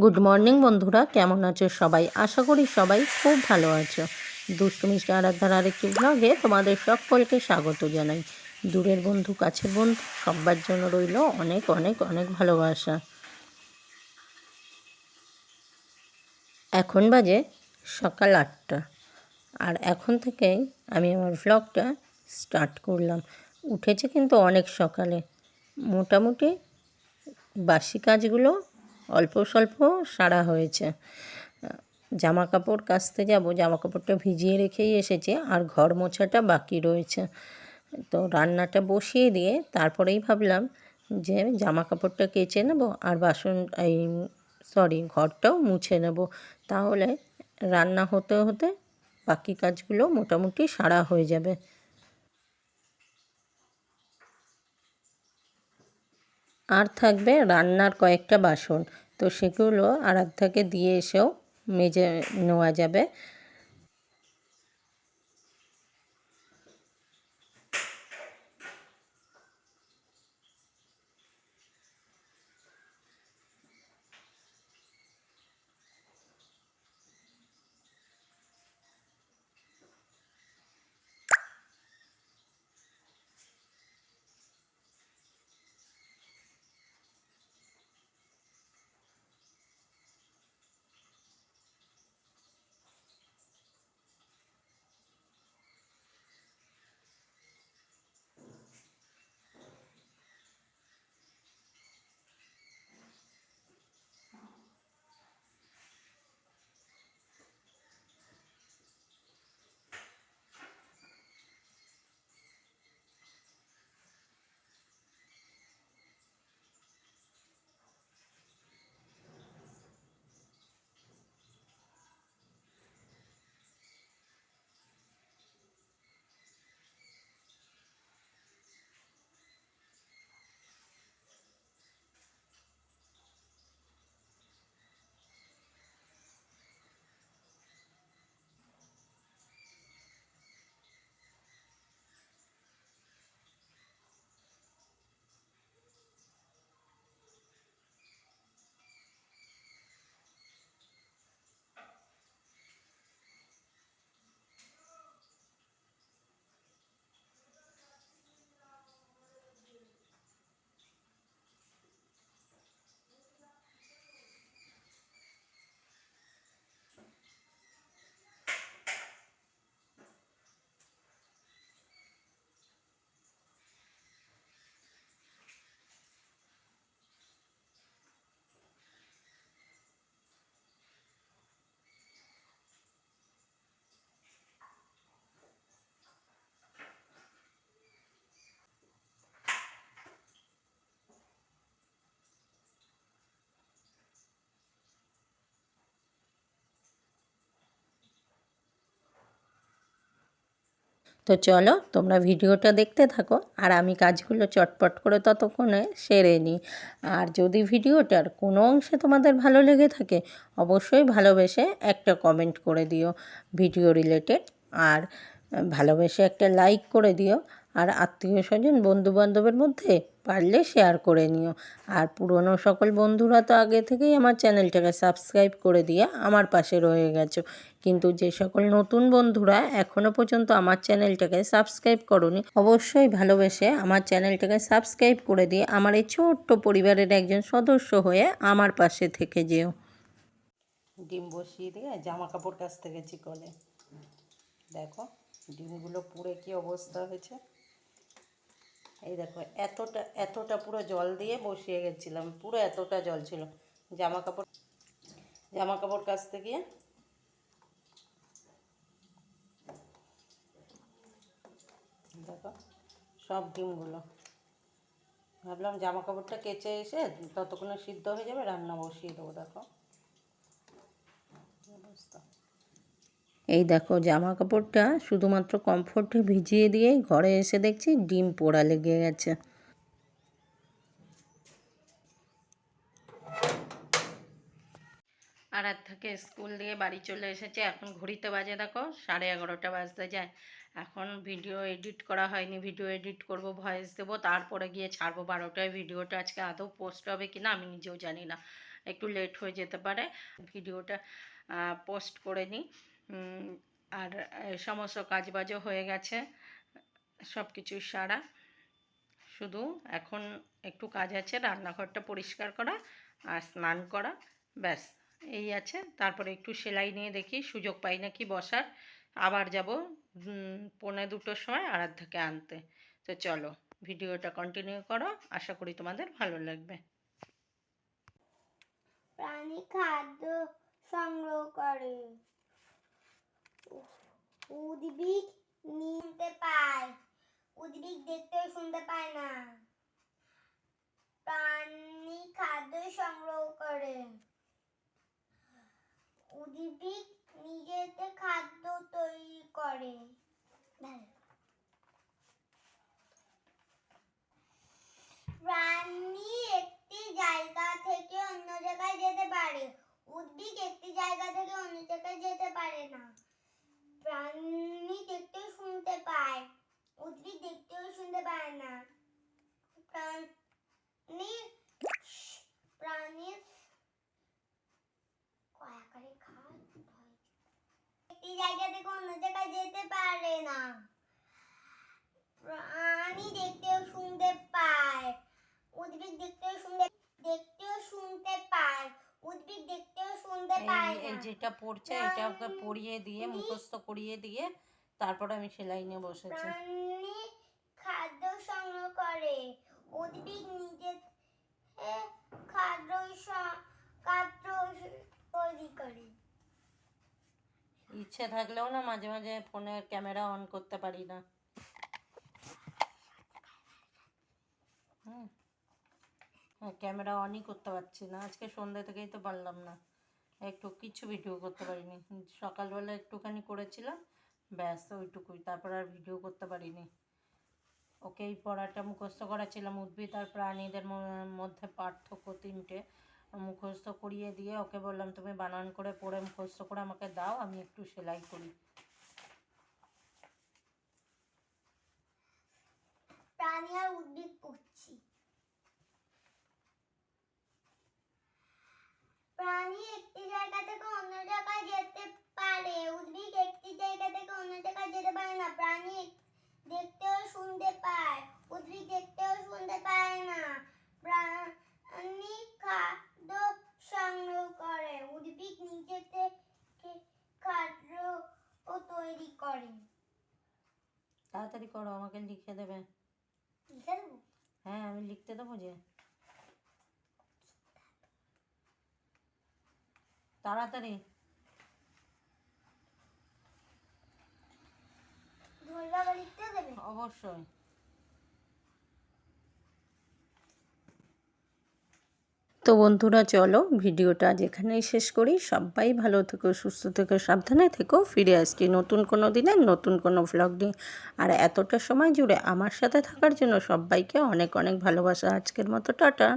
Good morning বন্ধুরা। কেমন আছো সবাই? আশা করি সবাই খুব ভালো আছো। দুষ্টু মিষ্টি আরাধার আরেকটি ব্লগে তোমাদের সকলকে স্বাগত জানাই। দূরের বন্ধু, কাছের বন্ধু সবার জন্য রইল অনেক অনেক অনেক ভালোবাসা। এখন বাজে সকাল আটটা। আর এখন থেকেই আমি আমার ভ্লগটা স্টার্ট করলাম। উঠেছে কিন্তু অনেক সকালে। মোটামুটি বাসি কাজগুলো অল্প স্বল্প সারা হয়েছে। জামা কাপড় কাচতে যাব জামা কাপড়টা ভিজিয়ে রেখেই এসেছে, আর ঘর মোছাটা বাকি রয়েছে। তো রান্নাটা বসিয়ে দিয়ে তারপরেই ভাবলাম যে জামা কাপড়টা কেচে নেব, আর বাসন, এই সরি, ঘরটাও মুছে নেব। তাহলে রান্না হতে হতে বাকি কাজগুলো মোটামুটি সারা হয়ে যাবে। আর থাকবে রান্নার কয়েকটা বাসন। তো সেগুলো আরাধ্যাকে দিয়ে এসেও মেজে নেওয়া যাবে। তো চলো তোমরা ভিডিওটা দেখতে থাকো আর আমি কাজগুলো চটপট করে ততক্ষণে সেরে নিই আর যদি ভিডিওটার কোনো অংশে তোমাদের ভালো লেগে থাকে, অবশ্যই ভালোবেসে একটা কমেন্ট করে দিও ভিডিও রিলেটেড আর ভালোবেসে একটা লাইক করে দিও। আর আত্মীয় স্বজন, বন্ধুবান্ধবের মধ্যে পারলে শেয়ার করে নিও। আর পুরনো সকল বন্ধুরা তো আগে থেকেই আমার চ্যানেলটাকে সাবস্ক্রাইব করে দিয়ে আমার পাশে রয়ে গেছো। কিন্তু যে সকল নতুন বন্ধুরা এখনও পর্যন্ত আমার চ্যানেলটাকে সাবস্ক্রাইব করনি, অবশ্যই ভালোবেসে আমার চ্যানেলটাকে সাবস্ক্রাইব করে দিয়ে আমার এই ছোট্ট পরিবারের একজন সদস্য হয়ে আমার পাশে থেকে যেও। ডিম বসিয়ে দিয়ে জামা কাপড় কাচতে গেছি কলে। দেখো, ডিমগুলো পুড়ে কি অবস্থা হয়েছে? এই দেখো, এতটা এতটা পুরো জল দিয়ে বসিয়ে গেছিলাম, পুরো এতটা জল ছিল। জামা কাপড় জামা কাপড় কাচতে গিয়ে দেখো, সব ডিমগুলো। ভাবলাম জামা কাপড়টা কেচে এসে ততক্ষণে সিদ্ধ হয়ে যাবে, রান্না বসিয়ে দেবো, দেখো। অবস্থা। এই দেখো জামা কাপড়টা শুধুমাত্র কমফোর্টে ভিজিয়ে দিয়েই ঘরে এসে দেখছি ডিম পোড়া লেগে গেছে। আর থেকে স্কুল দিয়ে বাড়ি চলে এসেছে, এখন ঘড়িতে বাজে দেখো, সাড়ে এগারোটা বাজতে যায়। এখন ভিডিও এডিট করা হয়নি, ভিডিও এডিট করব, ভয়েস দেবো, তারপরে গিয়ে ছাড়বো বারোটায়। ভিডিওটা আজকে আদৌ পোস্ট হবে কি না আমি নিজেও জানি না, একটু লেট হয়ে যেতে পারে। ভিডিওটা পোস্ট করে নিই। আর সমস্ত কাজবাজও হয়ে গেছে সব কিছুই সারা। শুধু এখন একটু কাজ আছে, রান্নাঘরটা পরিষ্কার করা আর স্নান করা, ব্যাস, এই আছে। তারপরে একটু সেলাই নিয়ে দেখি, সুযোগ পাই নাকি বসার। আবার যাব পৌনে দুটোর সময় আরাধ্যাকে আনতে। তো চলো, ভিডিওটা কন্টিনিউ করো, আশা করি তোমাদের ভালো লাগবে প্রাণী খাদ্য সংগ্রহ করে উদ্ভিদ নিতে পায়। উদ্ভিদ দেখতে শুনতে পায় না। প্রাণী খাদ্য সংগ্রহ করে উদ্ভিদ নিজেতে খাদ্য তৈরি করে প্রাণী একটি জায়গা থেকে অন্য জায়গায় যেতে পারে উদ্ভিদ একটি জায়গা থেকে অন্য জায়গায় যেতে পারে না প্রাণী দেখতে শুনতে পায় উদ্ভিদ দেখতেও শুনতে পায় না প্রাণী প্রাণীর কয়াকারে খায় একটি জায়গা থেকে অন্য জায়গায় যেতে পারে না। প্রাণী দেখতেও শুনতে পায় উদ্ভিদ দেখতেও শুনতে দেখতেও শুনতে পায় উদ্ভিদ দেখতেও শুনতে পায় না। যেটা পড়ছে এটা ওকে পড়িয়ে দিয়ে মুখস্থ করিয়ে দিয়ে তারপর আমি সেলাই নিয়ে বসেছি। প্রাণী খাদ্য সংগ্রহ করে উদ্ভিদ নিজে খাদ্য খাদ্য তৈরি করে। ইচ্ছে থাকলেও না মাঝে মাঝে ফোনের ক্যামেরা অন করতে পারি না। হুম। হ্যাঁ ক্যামেরা অনই করতে পারছি না। আজকে সন্ধ্যে থেকেই তো পারলাম না। একটু কিছু ভিডিও করতে পারিনি। সকালবেলা একটুখানি করেছিলাম, ব্যাস ওইটুকুই। তারপর আর ভিডিও করতে পারিনি। ওকে এই পড়াটা মুখস্থ করাছিলাম উদ্ভিদ আর প্রাণীদের মধ্যে পার্থক্য তিনটে। মুখস্থ করিয়ে দিয়ে ওকে বললাম, তুমি বানান করে, পড়ে মুখস্থ করে আমাকে দাও, আমি একটু সেলাই করি। প্রাণী আর উদ্ভিদ প্রাণী একটি জায়গা থেকে অন্য জায়গায় যেতে পারে, উদ্ভিদ একটি অন্য জায়গায় যেতে পারে না, প্রাণী দেখতেও শুনতে পায় উদ্ভিদ দেখতেও শুনতে পায় না প্রাণী খাদ্য সংগ্রহ করে উদ্ভিদ নিজে থেকে খাদ্য ও তৈরি করে তাড়াতাড়ি করো আমাকে লিখে দেবে। লিখে দেবো? হ্যাঁ আমি লিখতে দেবো যে। তাড়াতাড়ি। লিখতে দেবে? অবশ্যই। তো বন্ধুরা, চলো ভিডিওটা যেখানেই শেষ করি। সবাই ভালো থেকো, সুস্থ থেকো, সাবধানে থেকো। ফিরে আসছি নতুন কোনো দিনে, নতুন কোনো ভ্লগ নিয়ে। আর এতটা সময় জুড়ে আমার সাথে থাকার জন্য সবাইকে অনেক অনেক ভালোবাসা। আজকের মতো, টাটা।